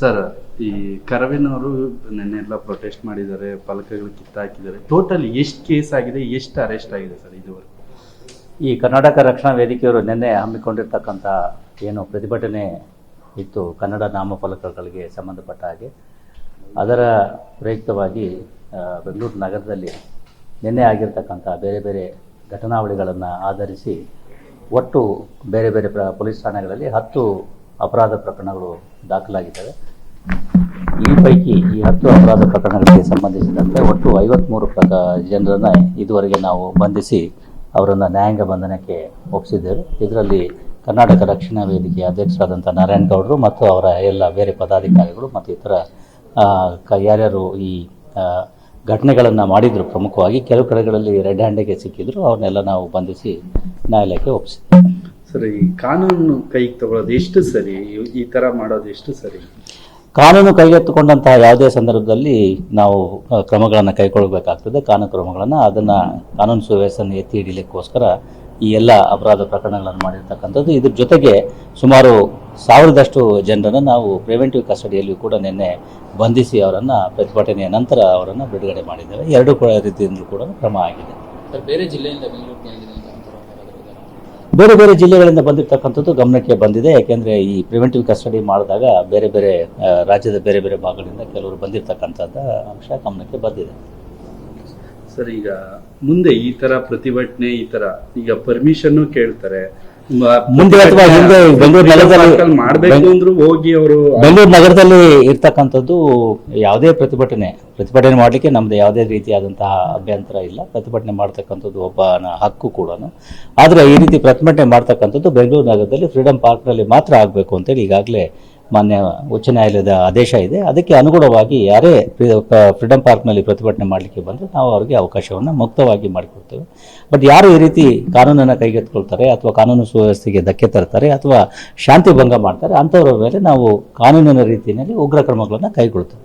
Sir ಈ ಕರವಿನವರು ನೆನ್ನೆಲ್ಲ protest ಮಾಡಿದ್ದಾರೆ ಫಲಕಗಳು ಕಿತ್ತಾಕಿದ್ದಾರೆ ಟೋಟಲ್ ಎಷ್ಟು ಕೇಸ್ ಆಗಿದೆ ಎಷ್ಟು ಅರೆಸ್ಟ್ ಆಗಿದೆ ಸರ್ ಇದುವರೆಗೂ? ಈ ಕರ್ನಾಟಕ ರಕ್ಷಣಾ ವೇದಿಕೆಯವರು ನಿನ್ನೆ ಹಮ್ಮಿಕೊಂಡಿರ್ತಕ್ಕಂಥ ಏನು ಪ್ರತಿಭಟನೆ ಇತ್ತು ಕನ್ನಡ ನಾಮಫಲಕಗಳಿಗೆ ಸಂಬಂಧಪಟ್ಟ ಹಾಗೆ ಅದರ ಪ್ರಯುಕ್ತವಾಗಿ ಬೆಂಗಳೂರು ನಗರದಲ್ಲಿ ನಿನ್ನೆ ಆಗಿರ್ತಕ್ಕಂಥ ಬೇರೆ ಬೇರೆ ಘಟನಾವಳಿಗಳನ್ನು ಆಧರಿಸಿ ಒಟ್ಟು ಬೇರೆ ಬೇರೆ ಪ್ರ ಪೊಲೀಸ್ ಠಾಣೆಗಳಲ್ಲಿ ಹತ್ತು ಅಪರಾಧ ಪ್ರಕರಣಗಳು ದಾಖಲಾಗಿದ್ದಾವೆ. ಈ ಪೈಕಿ ಈ ಹತ್ತು ಅಪರಾಧ ಪ್ರಕರಣಗಳಿಗೆ ಸಂಬಂಧಿಸಿದಂತೆ ಒಟ್ಟು ಐವತ್ತ್ಮೂರು ಪ್ರಕ ಜನರನ್ನು ಇದುವರೆಗೆ ನಾವು ಬಂಧಿಸಿ ಅವರನ್ನು ನ್ಯಾಯಾಂಗ ಬಂಧನಕ್ಕೆ ಒಪ್ಪಿಸಿದ್ದೇವೆ. ಇದರಲ್ಲಿ ಕರ್ನಾಟಕ ರಕ್ಷಣಾ ವೇದಿಕೆಯ ಅಧ್ಯಕ್ಷರಾದಂಥ ನಾರಾಯಣ್ ಗೌಡರು ಮತ್ತು ಅವರ ಎಲ್ಲ ಬೇರೆ ಪದಾಧಿಕಾರಿಗಳು ಮತ್ತು ಇತರ ಯಾರ್ಯಾರು ಈ ಘಟನೆಗಳನ್ನು ಮಾಡಿದರು ಪ್ರಮುಖವಾಗಿ, ಕೆಲವು ಕಡೆಗಳಲ್ಲಿ ರೆಡ್ ಹ್ಯಾಂಡಿಗೆ ಸಿಕ್ಕಿದ್ರು ಅವ್ರನ್ನೆಲ್ಲ ನಾವು ಬಂಧಿಸಿ ನ್ಯಾಯಾಲಯಕ್ಕೆ ಒಪ್ಪಿಸಿದ್ದೇವೆ. ಸರ್ ಈ ಕಾನೂನು ಕೈಗೆ ತಗೊಳ್ಳೋದು ಎಷ್ಟು ಸರಿ? ಈ- ತರ ಮಾಡೋದು ಎಷ್ಟು ಸರಿ? ಕಾನೂನು ಕೈಗೆತ್ತಿಕೊಂಡಂತಹ ಯಾವುದೇ ಸಂದರ್ಭದಲ್ಲಿ ನಾವು ಕ್ರಮಗಳನ್ನು ಕೈಗೊಳ್ಳಬೇಕಾಗ್ತದೆ ಕಾನೂನು ಕ್ರಮಗಳನ್ನು. ಅದನ್ನು ಕಾನೂನು ಸುವ್ಯವಸ್ಥೆಯನ್ನು ಎತ್ತಿ ಹಿಡಿಲಿಕ್ಕೋಸ್ಕರ ಈ ಎಲ್ಲ ಅಪರಾಧ ಪ್ರಕರಣಗಳನ್ನು ಮಾಡಿರ್ತಕ್ಕಂಥದ್ದು. ಇದ್ರ ಜೊತೆಗೆ ಸುಮಾರು ಸಾವಿರದಷ್ಟು ಜನರನ್ನು ನಾವು ಪ್ರಿವೆಂಟಿವ್ ಕಸ್ಟಡಿಯಲ್ಲಿ ಕೂಡ ನಿನ್ನೆ ಬಂಧಿಸಿ ಅವರನ್ನು ಪ್ರತಿಭಟನೆಯ ನಂತರ ಅವರನ್ನು ಬಿಡುಗಡೆ ಮಾಡಿದ್ದೇವೆ. ಎರಡೂ ಕೂಡ ರೀತಿಯಿಂದಲೂ ಕೂಡ ಕ್ರಮ ಆಗಿದೆ. ಸರ್ ಬೇರೆ ಜಿಲ್ಲೆಯಿಂದ ಬೇರೆ ಬೇರೆ ಜಿಲ್ಲೆಗಳಿಂದ ಬಂದಿರತಕ್ಕಂಥದ್ದು ಗಮನಕ್ಕೆ ಬಂದಿದೆ. ಯಾಕೆಂದರೆ ಈ ಪ್ರಿವೆಂಟಿವ್ ಕಸ್ಟಡಿ ಮಾಡಿದಾಗ ಬೇರೆ ಬೇರೆ ರಾಜ್ಯದ ಬೇರೆ ಬೇರೆ ಭಾಗಗಳಿಂದ ಕೆಲವರು ಬಂದಿರತಕ್ಕಂಥದ್ದು ಅಂಶ ಗಮನಕ್ಕೆ ಬಂದಿದೆ. ಸರ್, ಈಗ ಮುಂದೆ ಈ ತರ ಪ್ರತಿಭಟನೆ, ಈ ತರ ಈಗ ಪರ್ಮಿಷನ್ ಕೇಳ್ತಾರೆ. ಮುಂದೆ ಅಥವಾ ಹಿಂದೆ ಬೆಂಗಳೂರು ನಗರದಲ್ಲಿ- ಮಾಡಬೇಕು ಅಂದ್ರು ಹೋಗಿ ಅವರು ಬೆಂಗಳೂರು ನಗರದಲ್ಲಿ ಇರ್ತಕ್ಕಂಥದ್ದು ಯಾವುದೇ ಪ್ರತಿಭಟನೆ ಪ್ರತಿಭಟನೆ ಮಾಡಲಿಕ್ಕೆ ನಮ್ದು ಯಾವುದೇ ರೀತಿಯಾದಂತಹ ಅಭ್ಯಂತರ ಇಲ್ಲ. ಪ್ರತಿಭಟನೆ ಮಾಡ್ತಕ್ಕಂಥದ್ದು ಒಬ್ಬನ ಹಕ್ಕು ಕೂಡ ಆದರೆ ಈ ರೀತಿ ಪ್ರತಿಭಟನೆ ಮಾಡ್ತಕ್ಕಂಥದ್ದು ಬೆಂಗಳೂರು ನಗರದಲ್ಲಿ ಫ್ರೀಡಂ ಪಾರ್ಕ್ನಲ್ಲಿ ಮಾತ್ರ ಆಗಬೇಕು ಅಂತೇಳಿ ಈಗಾಗಲೇ ಮಾನ್ಯ ಉಚ್ಚ ನ್ಯಾಯಾಲಯದ ಆದೇಶ ಇದೆ. ಅದಕ್ಕೆ ಅನುಗುಣವಾಗಿ ಯಾರೇ ಫ್ರೀಡಮ್ ಪಾರ್ಕ್ನಲ್ಲಿ ಪ್ರತಿಭಟನೆ ಮಾಡಲಿಕ್ಕೆ ಬಂದರೆ ನಾವು ಅವರಿಗೆ ಅವಕಾಶವನ್ನು ಮುಕ್ತವಾಗಿ ಮಾಡಿಕೊಡ್ತೇವೆ. ಬಟ್ ಯಾರು ಈ ರೀತಿ ಕಾನೂನನ್ನು ಕೈಗೆತ್ಕೊಳ್ತಾರೆ ಅಥವಾ ಕಾನೂನು ಸುವ್ಯವಸ್ಥೆಗೆ ಧಕ್ಕೆ ತರ್ತಾರೆ ಅಥವಾ ಶಾಂತಿ ಭಂಗ ಮಾಡ್ತಾರೆ, ಅಂಥವ್ರ ಮೇಲೆ ನಾವು ಕಾನೂನಿನ ರೀತಿಯಲ್ಲಿ ಉಗ್ರ ಕ್ರಮಗಳನ್ನು ಕೈಗೊಳ್ತೇವೆ.